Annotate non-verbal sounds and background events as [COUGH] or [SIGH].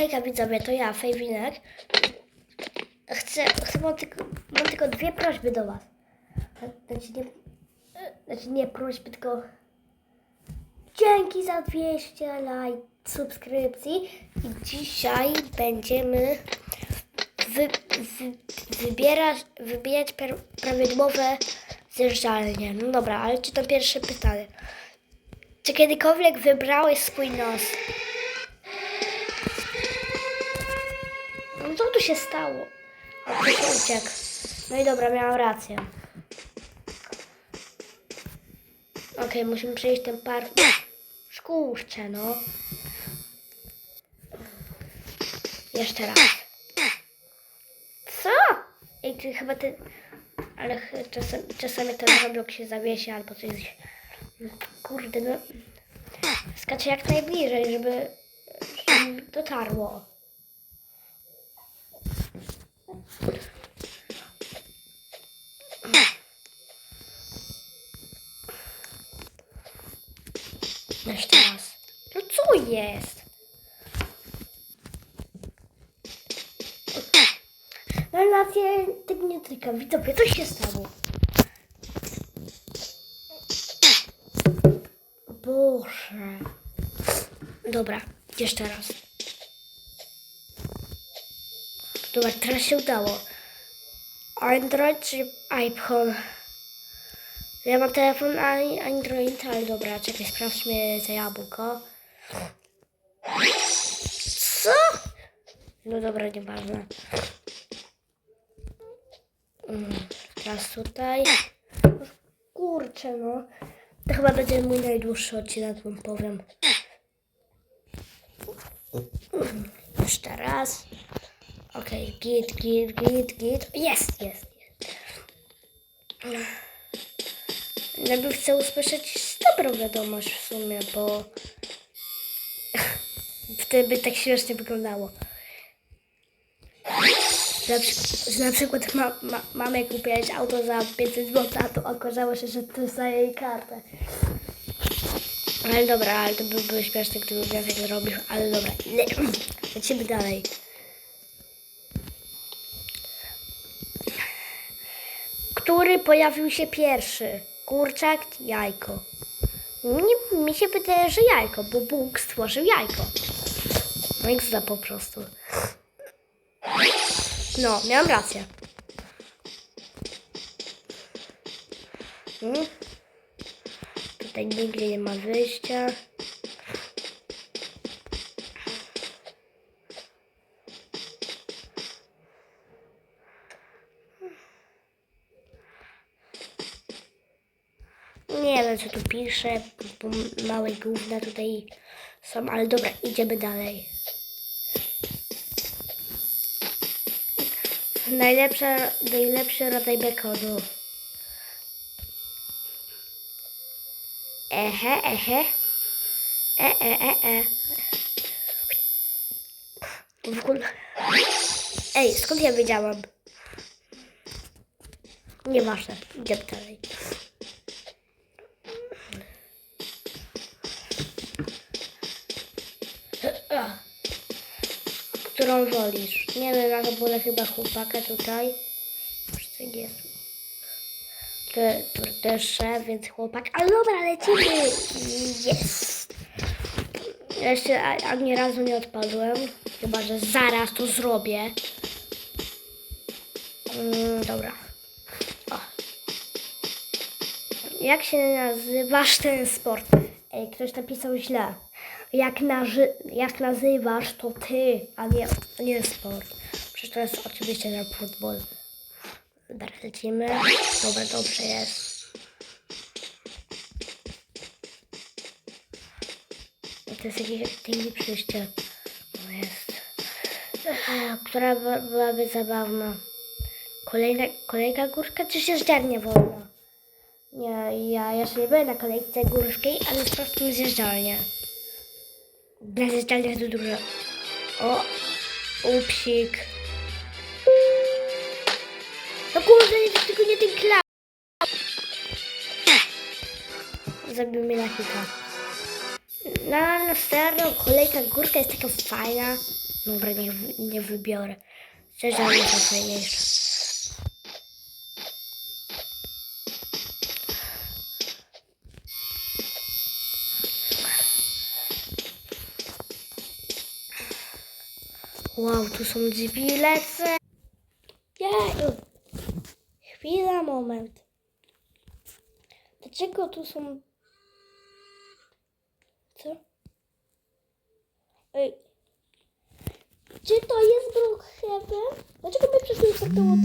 Hejka widzowie, to ja, Fejwinek. Chcę, chcę mam, tylko, mam tylko dwie prośby do was. Znaczy nie, znaczy nie prośby, tylko dzięki za 200 lajk, subskrypcji. I dzisiaj będziemy wy, wy, wybierać, wybierać prawidłowe zjeżdżalnie. No dobra, ale czy to pierwsze pytanie? Czy kiedykolwiek wybrałeś swój nos? No co tu się stało? No i dobra, miałam rację. Okej, musimy przejść ten park. Szkółczę, no. Jeszcze raz. Co? Ej, ty chyba ty... Ale czasem, czasami ten Roblox się zawiesi albo coś... Kurde, no... Skaczę jak najbliżej, żeby... żeby dotarło. Jeszcze raz. No co jest? Relacje tego nie tyka. Widzowie, co się stało? Boże. Dobra, jeszcze raz. Dobra, teraz się udało. Android czy iPhone? Ja mam telefon Android, ale dobra, czekaj, sprawdźmy za jabłko. Co? No dobra, nieważne. Mm, Teraz tutaj. Kurczę, no. To chyba będzie mój najdłuższy odcinek, wam powiem. Mm, Jeszcze raz. Okej, git, git, git, git. Jest, jest, jest. Najpierw chcę usłyszeć dobrą wiadomość w sumie, bo [LAUGHS] wtedy by tak śmiesznie wyglądało. Na, że na przykład ma, ma, mamy kupić auto za 500 zł, a to okazało się, że to za jej kartę. Ale dobra, ale to byłby śmieszne, gdyby wniosek zrobił, ale dobra. Le- [CLEARS THROAT] Lecimy dalej. Który pojawił się pierwszy? Kurczak jajko? Nie, mi się wydaje, że jajko, bo Bóg stworzył jajko. No i za po prostu. No, miałam rację. Hmm? Tutaj nigdzie nie ma wyjścia. Nie wiem, co tu pisze, bo małe gówna tutaj są, ale dobra, idziemy dalej. Najlepsza, najlepszy rodzaj bekonu. Ehe, ehe. E, e, e, e. W ogóle... Ej, skąd ja wiedziałam? Nieważne, idziemy dalej. Którą wolisz? Nie wiem, ale wolę chyba chłopaka tutaj. To jest. To, to też szef, więc chłopak. Ale dobra, lecimy! Jest! Jeszcze ani razu nie odpadłem. Chyba, że zaraz to zrobię. Mm, dobra. O. Jak się nazywasz ten sport? Ktoś napisał źle. Jak, naży- jak nazywasz to ty, a nie, nie sport. Przecież to jest oczywiście na futbol. Dobra, lecimy. Dobra, dobrze jest. I to jest jakieś aktywne przejście. O, jest. Która by- byłaby zabawna? Kolejna, kolejna górka czy zjeżdżalnia wolna? Nie, ja jeszcze nie byłem na kolejce górskiej, ale sprawdźmy zjeżdżalnię. Na zjeżdżalniach to dużo. O, upsik. No kurde, nie, tylko nie ten klap. Zabił mnie na hita. Na, na serio, kolejka górka jest taka fajna. Dobra, nie, nie wybiorę. Szczerze, nie są Wow, tu są drzwi, lecę. Chwila, moment. Dlaczego tu są... Co? Ej. Czy to jest Brookhaven? Dlaczego my przeszliśmy tak. Brook...